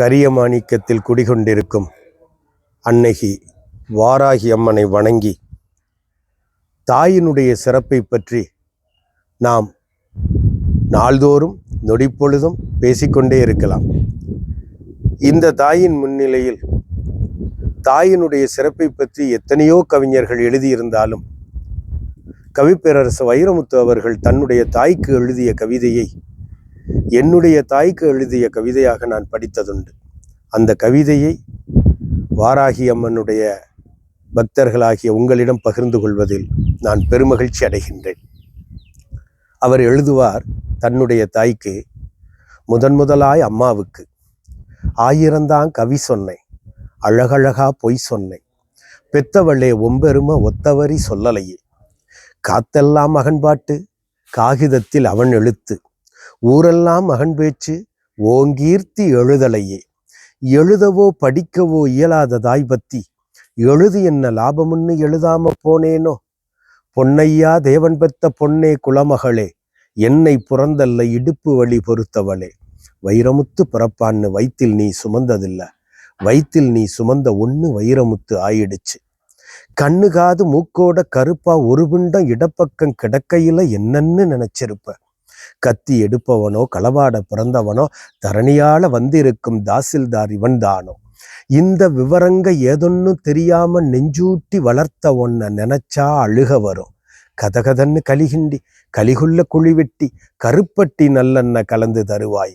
கரிய மாணிக்கத்தில் குடிகொண்டிருக்கும் அன்னைகி வாராகி அம்மனை வணங்கி தாயினுடைய சிறப்பை பற்றி நாம் நாள்தோறும் நொடிப்பொழுதும் பேசிக்கொண்டே இருக்கலாம். இந்த தாயின் முன்னிலையில் தாயினுடைய சிறப்பை பற்றி எத்தனையோ கவிஞர்கள் எழுதியிருந்தாலும் கவிப்பேரரசு வைரமுத்து அவர்கள் தன்னுடைய தாய்க்கு எழுதிய கவிதையை என்னுடைய தாய்க்கு எழுதிய கவிதையாக நான் படித்ததுண்டு. அந்த கவிதையை வாராகி அம்மனுடைய பக்தர்களாகிய உங்களிடம் பகிர்ந்து கொள்வதில் நான் பெருமகிழ்ச்சி அடைகின்றேன். அவர் எழுதுவார் தன்னுடைய தாய்க்கு முதன் முதலாய் அம்மாவுக்கு ஆயிரந்தான் கவி சொன்னேன் அழகழகா பொய் சொன்னேன். பெத்தவளே ஒம்பெரும ஒத்தவரி சொல்லலையே. காத்தெல்லாம் மகன்பாட்டு காகிதத்தில் அவன் எழுத்து ஊரெல்லாம் மகன் பேச்சு ஓங்கீர்த்தி எழுதலையே. எழுதவோ படிக்கவோ இயலாத தாய் பத்தி எழுது என்ன லாபமுன்னு எழுதாம போனேனோ? பொன்னையா தேவன் பெத்த பொன்னே குலமகளே என்னை புறந்தல்ல இடுப்பு வழி பொறுத்தவளே. வைரமுத்து பிறப்பான்னு வயிற்றில் நீ சுமந்ததில்ல வயிற்றில் நீ சுமந்த ஒன்று வைரமுத்து ஆயிடுச்சு. கண்ணு காது மூக்கோட கருப்பா ஒரு பிண்டம் இடப்பக்கம் கிடக்கையில என்னன்னு நினைச்சிருப்ப. கத்தி எடுப்பவனோ களவாட பிறந்தவனோ தரணியால வந்திருக்கும் தாசில்தார் இவன்தானோ? இந்த விவரங்க ஏதொன்னும் தெரியாம நெஞ்சூட்டி வளர்த்த ஒன்ன நினைச்சா அழுக வரும். கதகதன்னு கலிகிண்டி கலிகுள்ள குழி வெட்டி கருப்பட்டி நல்லெண்ண கலந்து தருவாய்.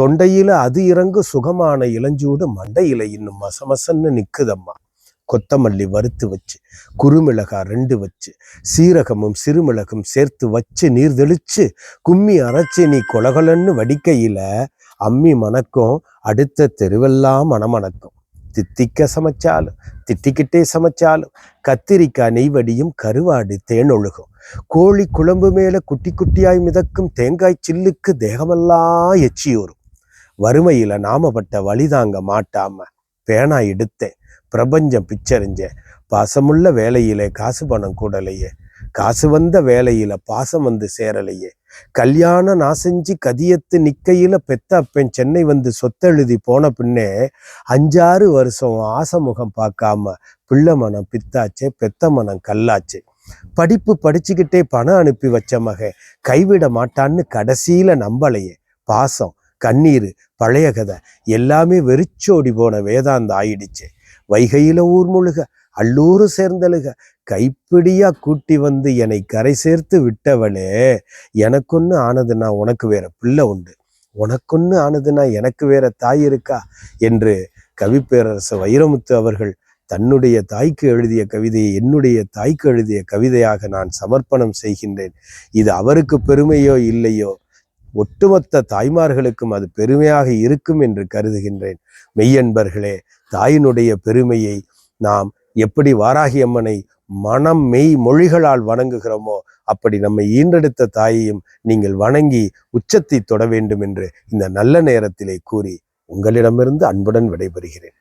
தொண்டையில அது இறங்கு சுகமான இளஞ்சூடு மண்டையில இன்னும் மசமசன்னு நிக்குதம்மா. கொத்தமல்லி வறுத்து வச்சு குறுமிளகா ரெண்டு வச்சு சீரகமும் சிறுமிளகும் சேர்த்து வச்சு நீர் தெளிச்சு கும்மி அரைச்சி நீ கொலகொலன்னு வடிக்கையில் அம்மி மணக்கும் அடுத்த தெருவெல்லாம் மணமணக்கும். தித்திக்க சமைச்சாலும் திட்டிக்கிட்டே சமைச்சாலும் கத்திரிக்காய் நெய்வடியும் கருவாடு தேனொழுகும். கோழி குழம்பு மேலே குட்டி குட்டியாய் மிதக்கும் தேங்காய் சில்லுக்கு தேகமெல்லாம் எச்சியூறும். வறுமையில் நாமப்பட்ட வழிதாங்க மாட்டாம பேனா எடுத்தேன். பிரபஞ்சம் பிச்சரிஞ்ச பாசமுள்ள வேலையிலே காசு பணம் கூடலையே. காசு வந்த வேலையில பாசம் வந்து சேரலையே. கல்யாணம் நான் செஞ்சு கதியத்து நிக்கையில பெத்த அப்பன் சென்னை வந்து சொத்தெழுதி போன பின்னே அஞ்சாறு வருஷம் ஆசமுகம் பார்க்காம பிள்ளை மனம் பித்தாச்சே பெத்த மனம் கல்லாச்சு. படிப்பு படிச்சுக்கிட்டே பணம் அனுப்பி வச்ச மக கைவிட மாட்டான்னு கடைசியில நம்பலையே. பாசம் கண்ணீர் பழைய கதை எல்லாமே வெறிச்சோடி போன வேதாந்த ஆயிடுச்சு. வைகையில ஊர் முழுக அல்லூரு சேர்ந்தழுக. கைப்பிடியா கூட்டி வந்து என்னை கரை சேர்த்து விட்டவளே எனக்கொன்னு ஆனதுன்னா உனக்கு வேற பிள்ளை உண்டு. உனக்கொன்னு ஆனதுன்னா எனக்கு வேற தாய் இருக்கா? என்று கவிப்பேரரசு வைரமுத்து அவர்கள் தன்னுடைய தாய்க்கு எழுதிய கவிதையை என்னுடைய தாய்க்கு எழுதிய கவிதையாக நான் சமர்ப்பணம் செய்கின்றேன். இது அவருக்கு பெருமையோ இல்லையோ ஒட்டுமொத்த தாய்மார்களுக்கும் அது பெருமையாக இருக்கும் என்று கருதுகின்றேன். மெய்யன்பர்களே தாயினுடைய பெருமையை நாம் எப்படி வாராகி அம்மனை மனம் மெய் மொழிகளால் வணங்குகிறோமோ அப்படி நம்மை ஈன்றெடுத்த தாயையும் நீங்கள் வணங்கி உச்சத்தை தொட வேண்டும் என்று இந்த நல்ல நேரத்திலே கூறி உங்களிடமிருந்து அன்புடன் விடைபெறுகிறேன்.